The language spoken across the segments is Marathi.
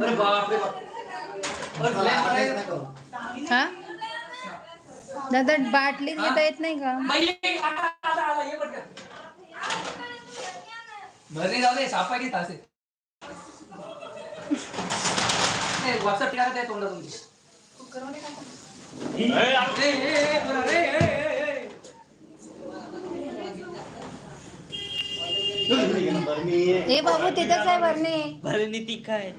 बापरे बाप. हा? दादा बाटलीत घेता येत नाही का. घरी जाऊ दे सापा घेत असे व्हॉट्सअप टाकत आहे तोंडा तुमची ए. हे बाबू तिथंच आहे भरणे भरणी ती काय?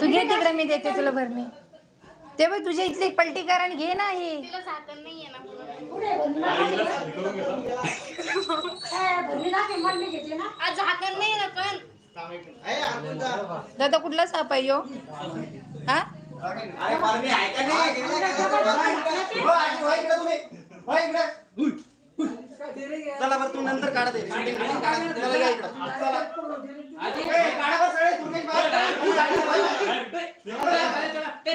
तू घे तिकडे मी देते तुला भरणे ते बघ तुझ्या इथली एक पलटी कर आणि घे ना हे आज झाकण नाही ना पण दादा कुठला साप आहे यो हा चला बरं तू नंतर काढा ते चला या इकडं. आधी-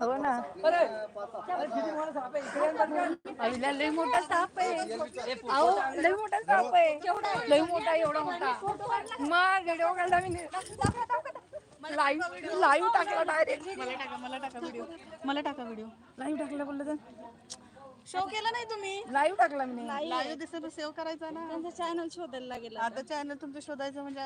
हो ना. लय मोठा साप आहे. अहो लय मोठा साप आहे. लय मोठा एवढा मोठा. मग व्हिडिओ काढला मी. लाईव्ह लाईव्ह टाकला डायरेक्ट मला टाका मला टाका व्हिडिओ मला टाका व्हिडिओ लाईव्ह टाकला बोललं तर. शो केला नाही तुम्ही? लाईव्ह टाकला मी लाईव्ह दिसत सेव्ह करायचा ना. त्यांचं चॅनल शोधायला लागेल आता. चॅनल तुमचं शोधायचं म्हणजे